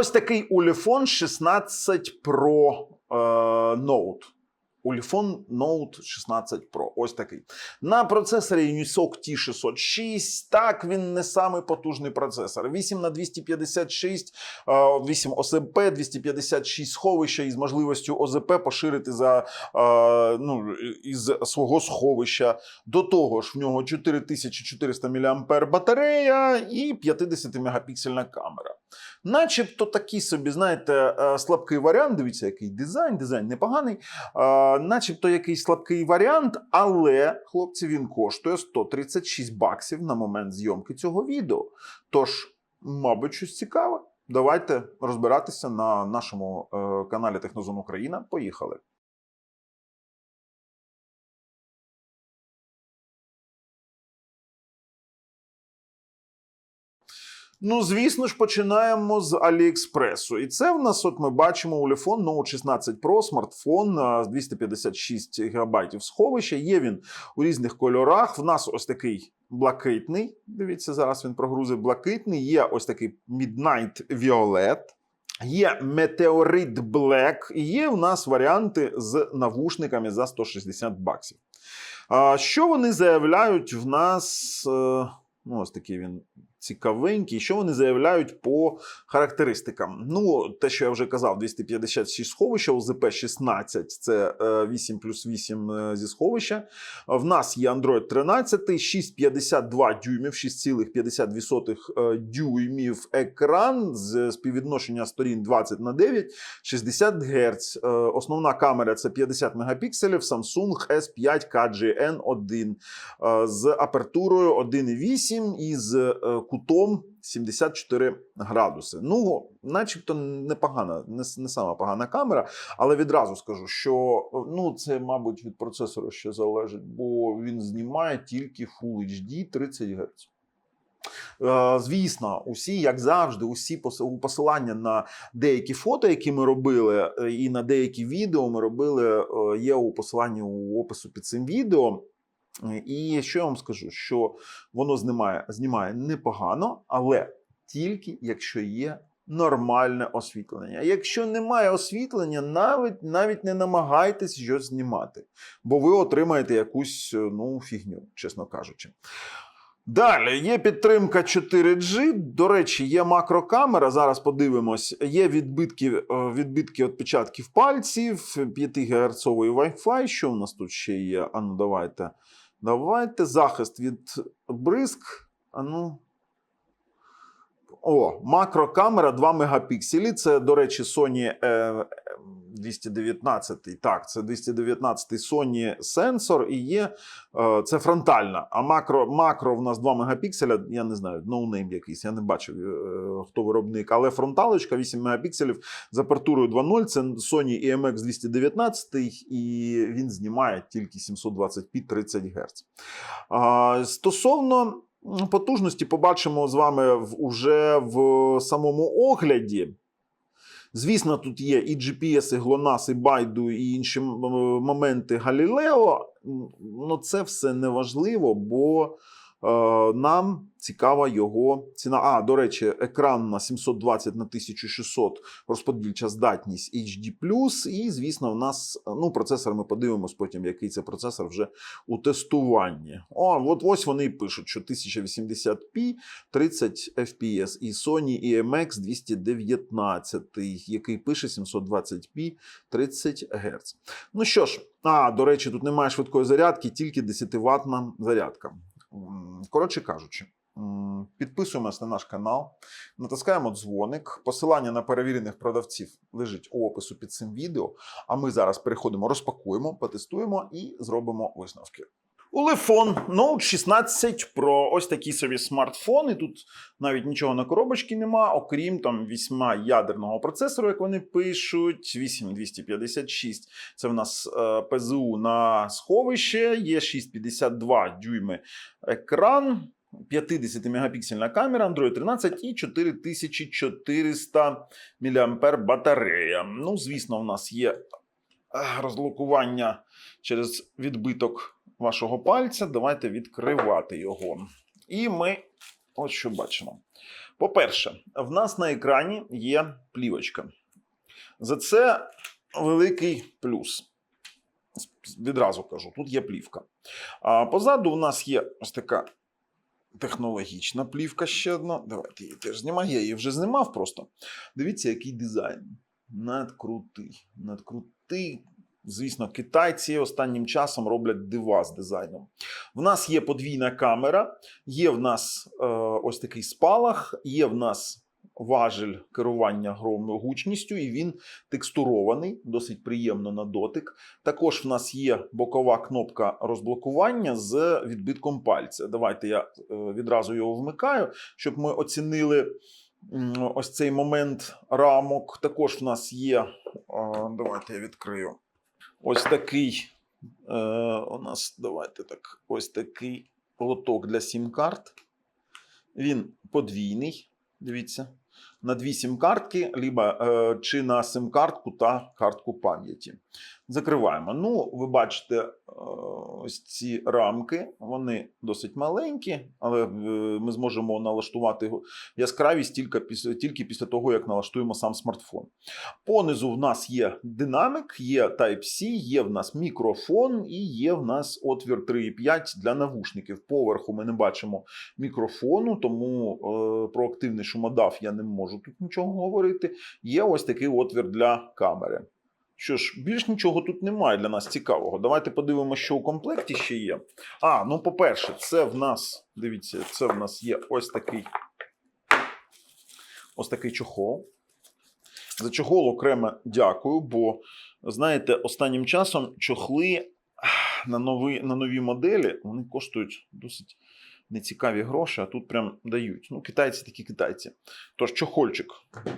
Ось такий Улефон 16 Pro е, Note. Ulefone Note 16 Pro. Ось такий. На процесорі Unisoc T606. Так, він не самий потужний процесор. 8 на 256, е, 8 ОЗП, 256 сховища із можливістю ОЗП поширити за е, ну, із свого сховища. До того ж, в нього 4400 мАh батарея і 50-мегапіксельна камера. Начебто такий собі, знаєте, е, слабкий варіант. Дивіться, який дизайн, дизайн непоганий. Е, Начебто якийсь слабкий варіант, але, хлопці, він коштує 136 баксів на момент зйомки цього відео. Тож, мабуть, щось цікаве. Давайте розбиратися на нашому е, каналі Технозон Україна. Поїхали. Ну, звісно ж, починаємо з Аліекспресу. І це в нас, от ми бачимо, Ulefone Note 16 Pro, смартфон з 256 ГБ сховища. Є він у різних кольорах. В нас ось такий блакитний. Дивіться, зараз він прогрузив блакитний. Є ось такий Midnight Violet. Є Meteorite Black, і є в нас варіанти з навушниками за 160 баксів. Що вони заявляють в нас? е, Ну, ось такий він цікавенький. Що вони заявляють по характеристикам? Ну, те, що я вже казав, 256 сховища, ОЗП 16 це е, 8 плюс 8 е, зі сховища. В нас є Android 13, 6,52 дюймів, 6,52 е, дюймів екран з співвідношення сторін 20 на 9, 60 Гц. Е, Основна камера це 50 мегапікселів, Samsung S5 KGN1 е, з апертурою 1,8 і з е, кутом 74 градуси. Ну, начебто непогана, не, не сама погана камера, але відразу скажу, що ну, це, мабуть, від процесору ще залежить, бо він знімає тільки Full HD 30 Гц. Звісно, усі, як завжди, усі посилання на деякі фото, які ми робили, е, і на деякі відео ми робили, е, є у посиланні у опису під цим відео. Е, І що я вам скажу, що воно знімає, знімає непогано, але тільки якщо є нормальне освітлення. Якщо немає освітлення, навіть навіть не намагайтесь щось знімати, бо ви отримаєте якусь е, ну, фігню, чесно кажучи. Далі є підтримка 4G. До речі, є макрокамера. Зараз подивимось. Є відбитки, е, відбитки відпечатків пальців, 5 ГГц Wi-Fi. Що у нас тут ще є? А ну давайте. Давайте захист від бризк. А ну. О, макрокамера 2 мегапікселі. Це, до речі, Sony е, е, 219. Так, це 219 Sony сенсор і є. Е, це фронтальна. А макро, макро в нас 2 мегапікселя. Я не знаю, ноунейм якийсь, я не бачив, е, хто виробник. Але фронталочка 8 мегапікселів з апертурою 2.0. Це Sony EMX 219, і він знімає тільки 720p 30 Гц. Стосовно потужності, побачимо з вами вже в самому огляді. Звісно, тут є і GPS, і GLONASS, і Байду, і інші моменти Галілео. Ну, це все не важливо, бо нам цікава його ціна. А, до речі, екран на 720 на 1600 розподільча здатність HD+, і, звісно, в нас ну, процесор ми подивимось потім, який це процесор вже у тестуванні. О, от ось вони пишуть, що 1080p 30 FPS і Sony EMX 219, який пише 720p 30 Гц. Ну що ж, а, до речі, тут немає швидкої зарядки, тільки 10-ваттна зарядка. Коротше кажучи. Підписуємось на наш канал, натискаємо дзвоник. Посилання на перевірених продавців лежить у опису під цим відео. А ми зараз переходимо, розпакуємо, потестуємо і зробимо висновки. Улефон Note 16 Pro. Ось такий собі смартфон. І тут навіть нічого на коробочці нема, окрім там вісьма ядерного процесору, як вони пишуть. 8256. Це в нас е, ПЗУ на сховище. Є 6,52 дюйми екран. 50-мегапіксельна камера, Android 13 і 4400 мАh батарея. Ну, звісно, у нас є е, розлокування через відбиток вашого пальця. Давайте відкривати його. І ми ось що бачимо. По-перше, в нас на екрані є плівочка. За це великий плюс. Відразу кажу, тут є плівка. А позаду в нас є ось така технологічна плівка ще одна. Давайте її теж знімаю. Я її вже знімав просто. Дивіться, який дизайн. Надкрутий. Надкрутий. Звісно, китайці останнім часом роблять дива з дизайном. В нас є подвійна камера, є в нас е, ось такий спалах, є в нас важель керування громою гучністю, і він текстурований, досить приємно на дотик. Також в нас є бокова кнопка розблокування з відбитком пальця. Давайте я е, відразу його вмикаю, щоб ми оцінили ось цей момент рамок. Також в нас є. е, Давайте я відкрию. Ось такий. Е, у нас давайте так. Ось такий лоток для сім-карт. Він подвійний. Дивіться. На дві сім-картки, либо, е, чи на сим-картку та картку пам'яті. Закриваємо. Ну, ви бачите, е, ось ці рамки, вони досить маленькі, але е, ми зможемо налаштувати яскравість тільки після, тільки після того, як налаштуємо сам смартфон. Понизу в нас є динамик, є Type-C, є в нас мікрофон і є в нас отвір 3,5 для навушників. Поверху ми не бачимо мікрофону, тому е, про активний шумодав я не можу тут нічого говорити. Є ось такий отвір для камери. Що ж, більш нічого тут немає для нас цікавого. Давайте подивимося, що у комплекті ще є. А, ну по-перше, це в нас, дивіться, це в нас є ось такий ось такий чохол. За чохол окремо дякую, бо знаєте, останнім часом чохли на нові, на нові моделі вони коштують досить нецікаві гроші, а тут прям дають. Ну, китайці такі китайці. Тож, чохольчик,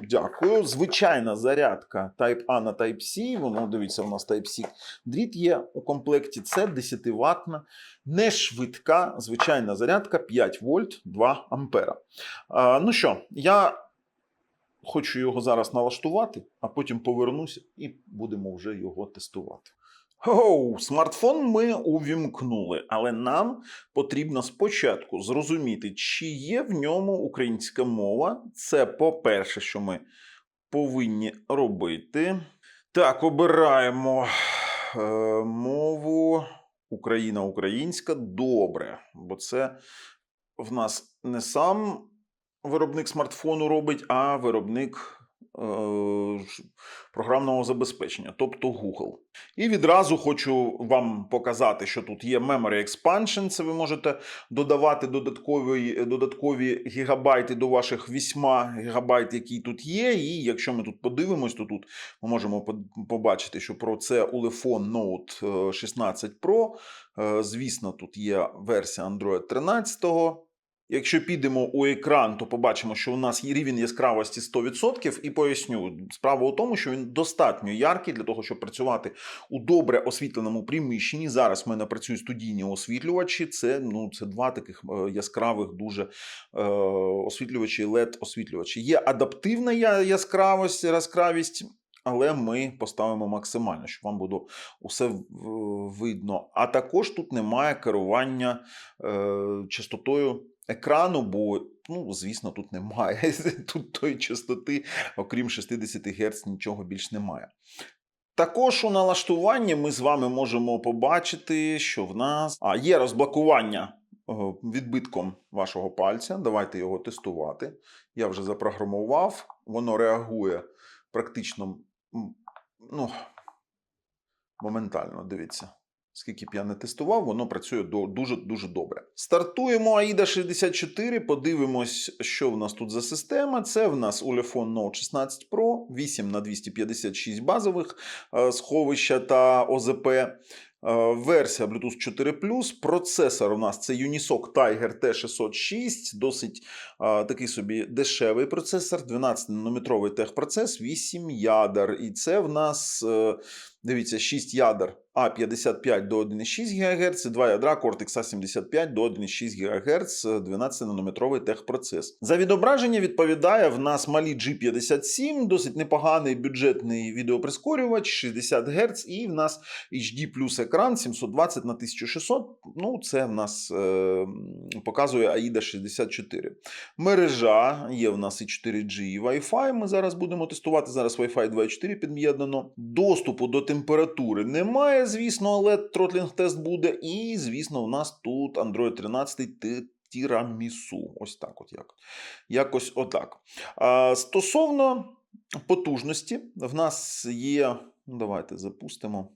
дякую. Звичайна зарядка Type-A на Type-C. Воно дивіться, у нас Type-C. Дріт є у комплекті. Це 10 ватна, не швидка, звичайна зарядка 5 вольт 2 ампера. А, ну що, я хочу його зараз налаштувати, а потім повернуся і будемо вже його тестувати. Оу, смартфон ми увімкнули, але нам потрібно спочатку зрозуміти, чи є в ньому українська мова. Це по-перше, що ми повинні робити. Так, обираємо е, мову Україна українська. Добре, бо це в нас не сам виробник смартфону робить, а виробник програмного забезпечення, тобто Google. І відразу хочу вам показати, що тут є Memory Expansion. Це ви можете додавати додаткові, додаткові гігабайти до ваших 8 гігабайт, які тут є. І якщо ми тут подивимось, то тут ми можемо побачити, що про це Ulefone Note е, 16 Pro. Е, Звісно, тут є версія Android 13. Якщо підемо у екран, то побачимо, що у нас є рівень яскравості 100%. І поясню, справа у тому, що він достатньо яркий для того, щоб працювати у добре освітленому приміщенні. Зараз в мене працюють студійні освітлювачі. Це ну це два таких е, яскравих дуже е, освітлювачі, led освітлювачі. Є адаптивна яскравість, яскравість. Але ми поставимо максимально, щоб вам було усе видно. А також тут немає керування е, частотою екрану, бо, ну, звісно, тут немає. Тут тої частоти, окрім 60 Гц, нічого більш немає. Також у налаштуванні ми з вами можемо побачити, що в нас а, є розблокування е, відбитком вашого пальця. Давайте його тестувати. Я вже запрограмував, воно реагує практично ну, моментально. Дивіться. Скільки б я не тестував, воно працює дуже дуже добре. Стартуємо AIDA 64, подивимось, що в нас тут за система. Це в нас Ulefone Note 16 Pro, 8 на 256 базових е, сховища та ОЗП. Е, Версія Bluetooth 4 Процесор у нас це Unisoc Tiger T606, досить е, такий собі дешевий процесор, 12-нанометровий техпроцес, 8 ядер. І це в нас. Дивіться, 6 ядер А55 до 1,6 ГГц, 2 ядра Cortex A75 до 1,6 ГГц, 12-нанометровий техпроцес. За відображення відповідає в нас малі G57, досить непоганий бюджетний відеоприскорювач, 60 Гц, і в нас HD плюс екран 720 на 1600. Ну, це в нас е, показує AIDA 64. Мережа є в нас і 4G, і Wi-Fi. Ми зараз будемо тестувати. Зараз Wi-Fi 2.4 під'єднано. Доступу до температури немає, звісно, але тротлінг тест буде. І, звісно, у нас тут Android 13 ти- Тірамісу. Ось так, от як. Якось отак. А, стосовно потужності, в нас є. Ну, давайте запустимо.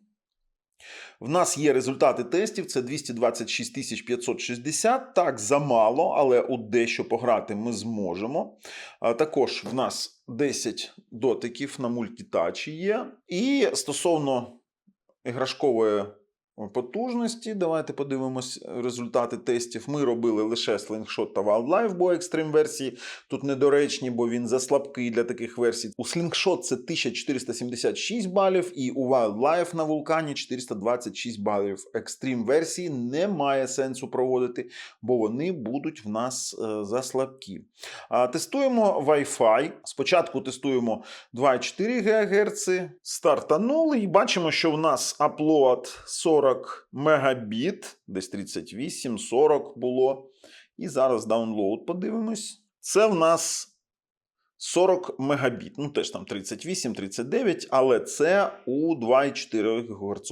В нас є результати тестів. Це 226 560. Так, замало, але у дещо пограти ми зможемо. Також в нас 10 дотиків на мультитачі є. І стосовно іграшкової потужності, давайте подивимось результати тестів. Ми робили лише Slingshot та Wildlife, бо екстрим версії тут недоречні, бо він заслабкий для таких версій. У Slingshot це 1476 балів, і у Wildlife на вулкані 426 балів. Екстрім версії немає сенсу проводити, бо вони будуть в нас е, заслабкі. А, Тестуємо Wi-Fi. Спочатку тестуємо 2,4 ГГц. Стартанули і бачимо, що в нас upload 40 мегабіт, десь 38-40 було. І зараз даунлоуд подивимось. Це в нас 40 мегабіт. Ну, теж там 38-39, але це у 2,4 Гц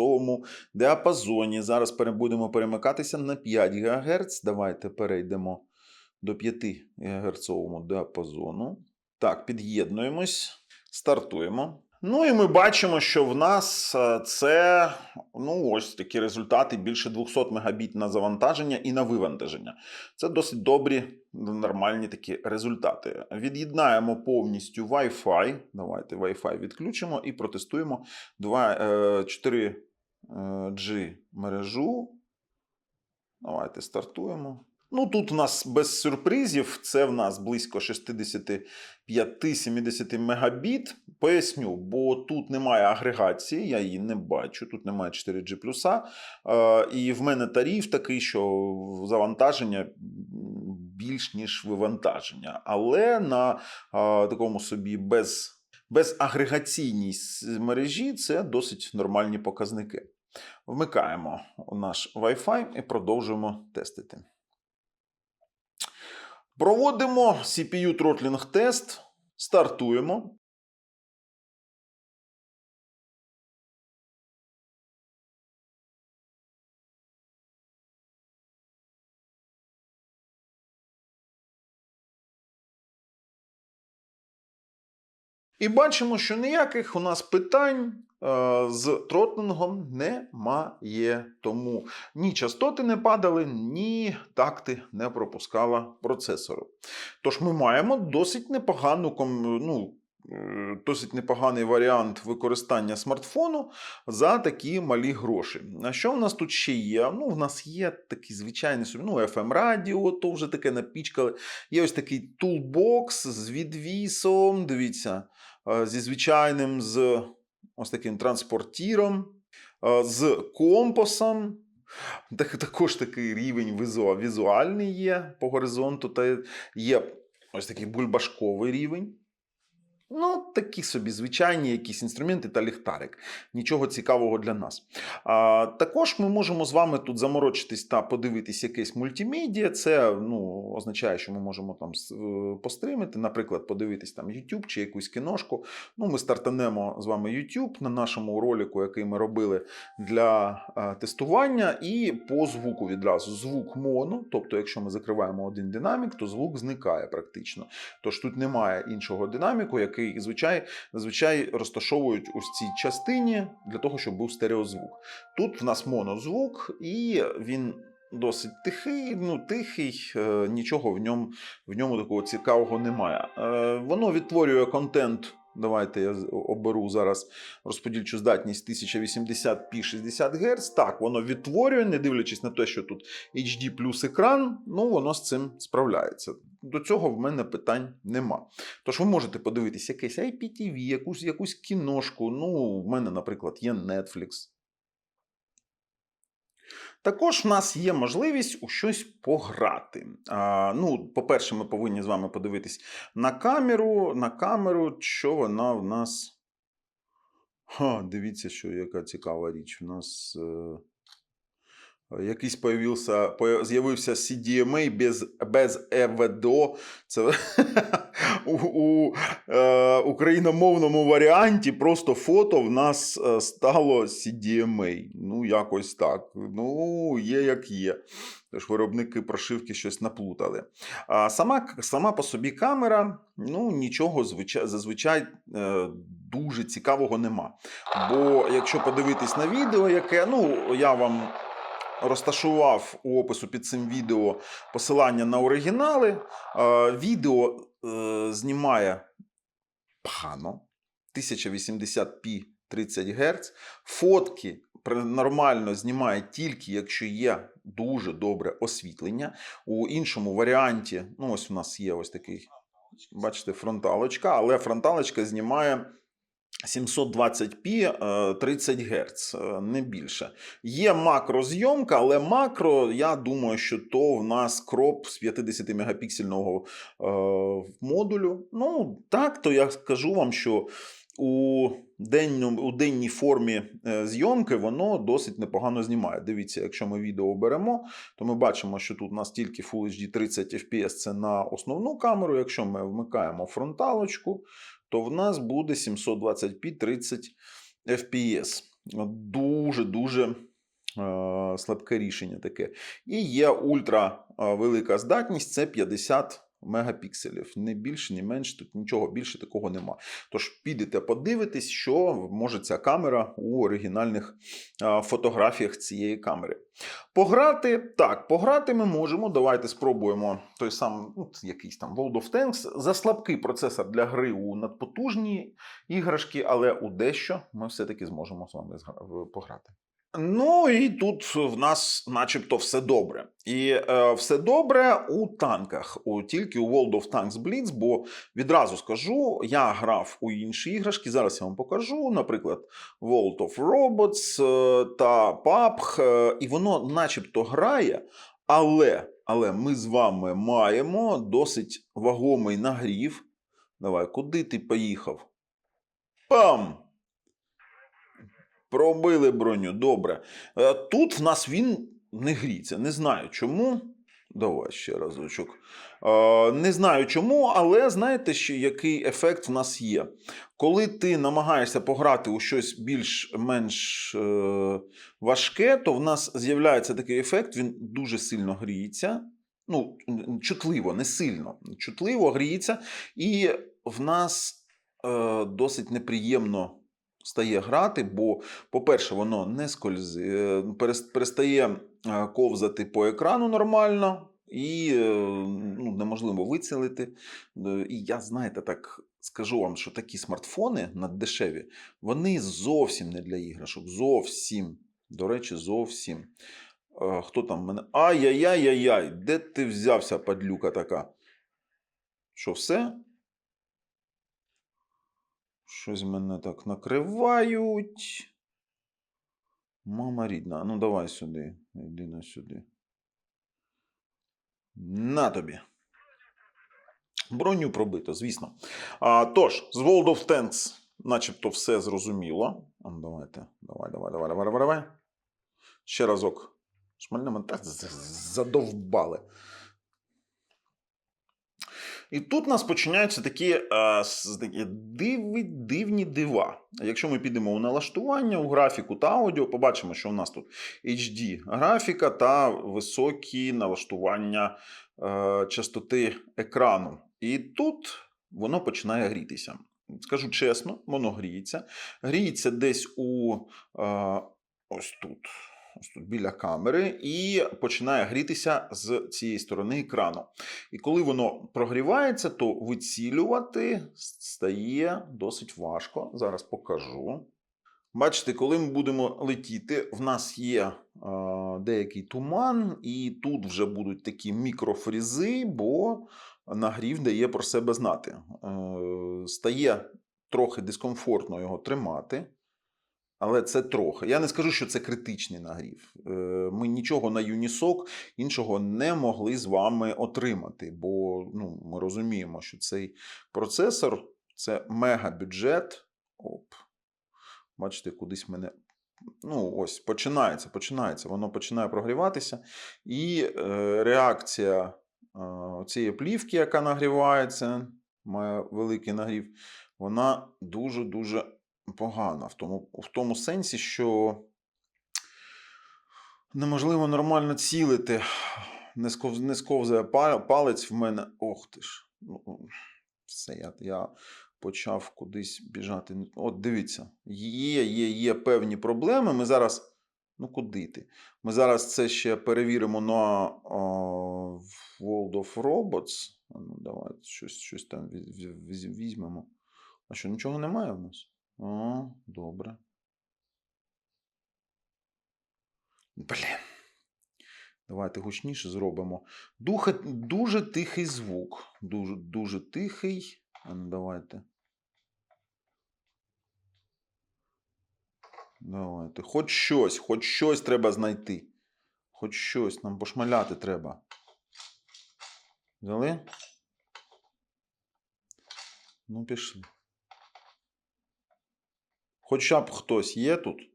діапазоні. Зараз будемо перемикатися на 5 ГГц. Давайте перейдемо до 5 ГГц діапазону. Так, під'єднуємось, стартуємо. Ну і ми бачимо, що в нас е, це ну, ось такі результати більше 200 мегабіт на завантаження і на вивантаження. Це досить добрі, нормальні такі результати. Від'єднаємо повністю Wi-Fi. Давайте Wi-Fi відключимо і протестуємо 2, е, 4G мережу. Давайте стартуємо. Ну, тут у нас без сюрпризів, це в нас близько 65-70 мегабіт. Поясню, бо тут немає агрегації, я її не бачу, тут немає 4G. Е, і в мене тариф такий, що завантаження більш ніж вивантаження. Але на е, такому собі без, без агрегаційній мережі це досить нормальні показники. Вмикаємо наш Wi-Fi і продовжуємо тестити. Проводимо CPU Throttling тест, стартуємо. І бачимо, що ніяких у нас питань з тротлингом немає. Тому ні частоти не падали, ні такти не пропускала процесору. Тож ми маємо досить непогану ну, е, Досить непоганий варіант використання смартфону за такі малі гроші. А що в нас тут ще є? Ну, в нас є такий звичайний собі, ну, FM радіо, то вже таке напічкали. Є ось такий тулбокс з відвісом. Дивіться, е, зі звичайним, з ось таким транспортіром, з компасом. Так, також такий рівень візу- візуальний є по горизонту, та є ось такий бульбашковий рівень. Ну, такі собі звичайні якісь інструменти та ліхтарик. Нічого цікавого для нас. А, також ми можемо з вами тут заморочитись та подивитись якесь мультимедіа. Це ну, означає, що ми можемо там е, постримити, наприклад, подивитись там YouTube чи якусь кіношку. Ну, ми стартанемо з вами YouTube на нашому ролику, який ми робили для е, тестування, і по звуку відразу звук моно. Тобто, якщо ми закриваємо один динамік, то звук зникає практично. Тож тут немає іншого динаміку, який звичай, зазвичай розташовують ось цій частині для того, щоб був стереозвук. Тут в нас монозвук, і він. Досить тихий, ну тихий, е, нічого в ньому, в ньому такого цікавого немає. Е, воно відтворює контент Давайте я оберу зараз розподільчу здатність 1080p 60 Гц. Так, воно відтворює, не дивлячись на те, що тут HD плюс екран, ну воно з цим справляється. До цього в мене питань нема. Тож ви можете подивитись якесь IPTV, якусь, якусь кіношку. Ну, в мене, наприклад, є Netflix. Також в нас є можливість у щось пограти. А, ну, по-перше, ми повинні з вами подивитись на камеру, на камеру, що вона в нас. Ха, дивіться, що яка цікава річ. У нас е, якийсь з'явився CDMA без, без EVDO. Це у, у е, україномовному варіанті просто фото в нас е, стало CDMA. Ну, якось так. Ну, є як є. Тож виробники прошивки щось наплутали. А сама, сама по собі камера, ну нічого звичай, зазвичай е, дуже цікавого нема. Бо якщо подивитись на відео, яке, ну я вам розташував у опису під цим відео посилання на оригінали, е, відео е, знімає погано 1080p 30 Гц. Фотки нормально знімає тільки якщо є дуже добре освітлення. У іншому варіанті, ну ось у нас є ось такий, бачите, фронталочка, але фронталочка знімає 720p е, 30 Гц, е, не більше. Є макрозйомка, але макро, я думаю, що то в нас кроп з 50 мегапіксельного е, модулю. Ну, так, то я скажу вам, що у, денному, у денній формі е, зйомки воно досить непогано знімає. Дивіться, якщо ми відео беремо, то ми бачимо, що тут у нас тільки Full HD 30 FPS це на основну камеру. Якщо ми вмикаємо фронталочку, то в нас буде 720p 30 FPS. Дуже-дуже слабке рішення таке. І є ультра е, велика здатність це 50 мегапікселів. Не більше, не менше, тут нічого більше такого нема. Тож підете подивитись, що може ця камера у оригінальних фотографіях цієї камери. Пограти так, пограти ми можемо. Давайте спробуємо той самий ну, якийсь там World of Tanks. За слабкий процесор для гри у надпотужні іграшки, але у дещо ми все-таки зможемо з вами пограти. Ну і тут в нас, начебто, все добре. І е, все добре у танках, у, тільки у World of Tanks Blitz, бо відразу скажу, я грав у інші іграшки. Зараз я вам покажу, наприклад, World of Robots е, та PUBG, е, і воно начебто грає, але, але ми з вами маємо досить вагомий нагрів. Давай, куди ти поїхав? Пам! Пробили броню, добре. Е, Тут в нас він не гріться. Не знаю чому. Давай ще разочок. Е, Не знаю чому, але знаєте, що який ефект в нас є. Коли ти намагаєшся пограти у щось більш-менш е, важке, то в нас з'являється такий ефект, він дуже сильно гріється. Ну, чутливо, не сильно. Чутливо гріється, і в нас досить неприємно стає грати, бо, по-перше, воно не скользи, е, перестає е, ковзати по екрану нормально. І е, ну, неможливо вицілити. І я, знаєте, так скажу вам, що такі смартфони наддешеві, вони зовсім не для іграшок. Зовсім. До речі, зовсім. Хто там мене? Ай-яй-яй-яй-яй, де ти взявся, падлюка така? Що, все? Щось мене так накривають. Мама рідна, ну давай сюди. Йди на сюди. На тобі. Броню пробито, звісно. А, тож, з World of Tanks начебто все зрозуміло. А, ну, давайте. Давай, давай, давай, давай, давай. Ще разок. Шмальне так задовбали. І тут у нас починаються такі, е, с- такі дивні дива. Якщо ми підемо у налаштування, у графіку та аудіо, побачимо, що у нас тут HD графіка та високі налаштування е, частоти екрану. І тут воно починає грітися. Скажу чесно, воно гріється. Гріється десь у е, ось тут. Ось тут біля камери і починає грітися з цієї сторони екрану. І коли воно прогрівається, то вицілювати стає досить важко. Зараз покажу. Бачите, коли ми будемо летіти, в нас є е, деякий туман, і тут вже будуть такі мікрофрізи, бо нагрів дає про себе знати. Е, стає трохи дискомфортно його тримати. Але це трохи. Я не скажу, що це критичний нагрів. Е, Ми нічого на Юнісок іншого не могли з вами отримати, бо ну, ми розуміємо, що цей процесор це мегабюджет. Оп. Бачите, кудись мене. Ну, ось починається, починається. Воно починає прогріватися. І е, реакція е, цієї плівки, яка нагрівається, має великий нагрів, вона дуже-дуже погана. В тому, в тому сенсі, що неможливо нормально цілити. Не, сков, не сковзає палець в мене. Ох ти ж. Ну, все, я, я почав кудись біжати. От дивіться, є, є, є певні проблеми. Ми зараз. Ну, куди ти? Ми зараз це ще перевіримо на о, World of Robots. Ну, давай щось, щось там віз- віз- віз- візьмемо. А що, нічого немає в нас? О, добре. Блін. Давайте гучніше зробимо. Духа, дуже тихий звук. Дуже, дуже тихий. Ну, давайте. Давайте. Хоч щось, хоч щось треба знайти. Хоч щось нам пошмаляти треба. Взяли? Ну, пішли. Хоча б хтось є тут.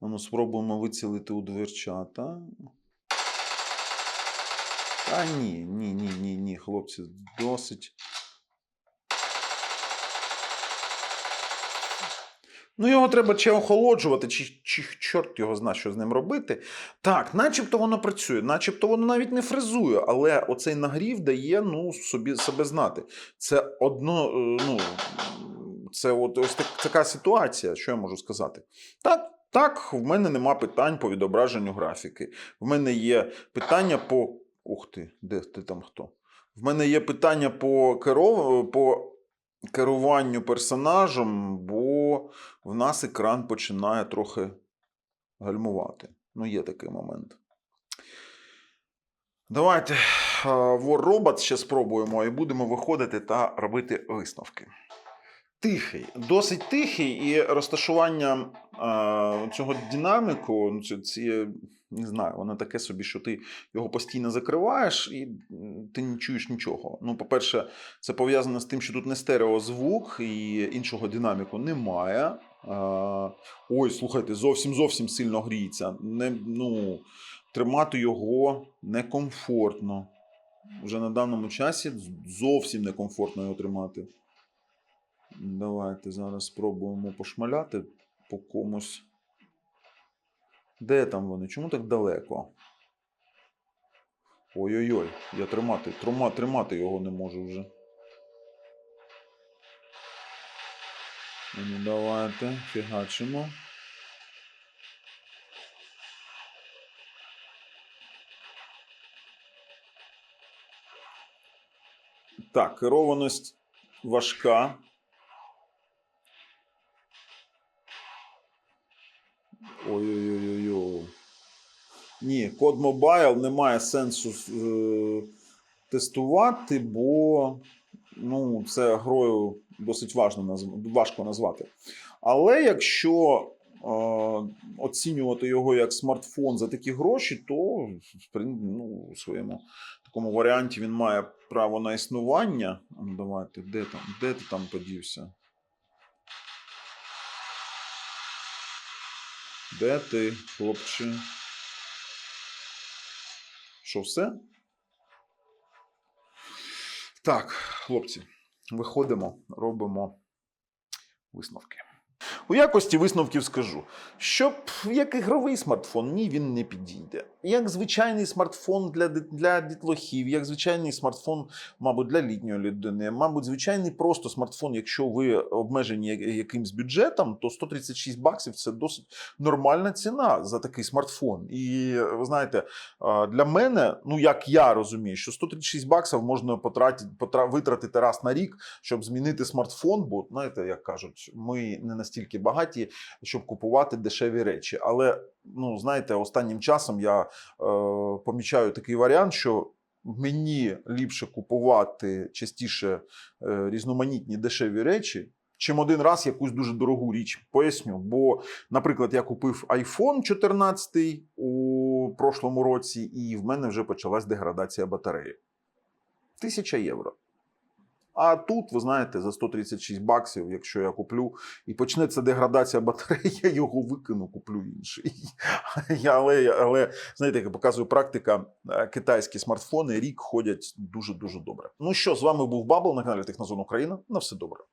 Ну, спробуємо вицілити у дверчата. Та ні, ні, ні, ні, ні, хлопці, досить. Ну, його треба чи охолоджувати, чи, чи чорт його знає, що з ним робити. Так, начебто воно працює, начебто воно навіть не фрезує, але оцей нагрів дає ну, собі, себе знати. Це одно, е, ну, це от ось так, така ситуація, що я можу сказати. Так, так, в мене нема питань по відображенню графіки. В мене є питання по. Ух ти, де ти там хто? В мене є питання по, керов... по керуванню персонажем, бо в нас екран починає трохи гальмувати. Ну, є такий момент. Давайте War Robot ще спробуємо і будемо виходити та робити висновки. Тихий, досить тихий, і розташування а, цього динаміку, ну, ці, ці, не знаю, воно таке собі, що ти його постійно закриваєш і ти не чуєш нічого. Ну, по-перше, це пов'язано з тим, що тут не стереозвук і іншого динаміку немає. А, ой, слухайте, зовсім зовсім сильно гріється. Не, ну, тримати його некомфортно. Вже на даному часі зовсім некомфортно його тримати. Давайте зараз спробуємо пошмаляти по комусь. Де там вони? Чому так далеко? Ой-ой-ой, я тримати, трима, тримати його не можу вже. Ну, давайте, фігачимо. Так, керованість важка. Ой-ой-ой. Ні, код Mobile немає сенсу е, тестувати, бо ну, це грою досить важно важко назвати. Але якщо е, оцінювати його як смартфон за такі гроші, то ну, у своєму такому варіанті він має право на існування. Ну, Давайте, де там, де ти там подівся? Де ти, хлопче? Що все? Так, хлопці, виходимо, робимо висновки. У якості висновків скажу, щоб як ігровий смартфон, ні, він не підійде. Як звичайний смартфон для, для дітлахів, як звичайний смартфон, мабуть, для літньої людини, мабуть, звичайний просто смартфон, якщо ви обмежені якимсь бюджетом, то 136 баксів це досить нормальна ціна за такий смартфон. І ви знаєте, для мене, ну як я розумію, що 136 баксів можна потратити, потра- витратити раз на рік, щоб змінити смартфон. Бо знаєте, як кажуть, ми не настільки багаті, щоб купувати дешеві речі. Але ну знаєте, останнім часом я е, помічаю такий варіант, що мені ліпше купувати частіше е, різноманітні дешеві речі. Чим один раз якусь дуже дорогу річ поясню. Бо, наприклад, я купив iPhone 14 у прошлому році, і в мене вже почалась деградація батареї. Тисяча євро. А тут, ви знаєте, за 136 баксів, якщо я куплю, і почнеться деградація батареї, я його викину, куплю інший. Але, але знаєте, як показує практика, е, китайські смартфони рік ходять дуже-дуже добре. Ну що, з вами був Бабл на каналі Технозон Україна. На все добре.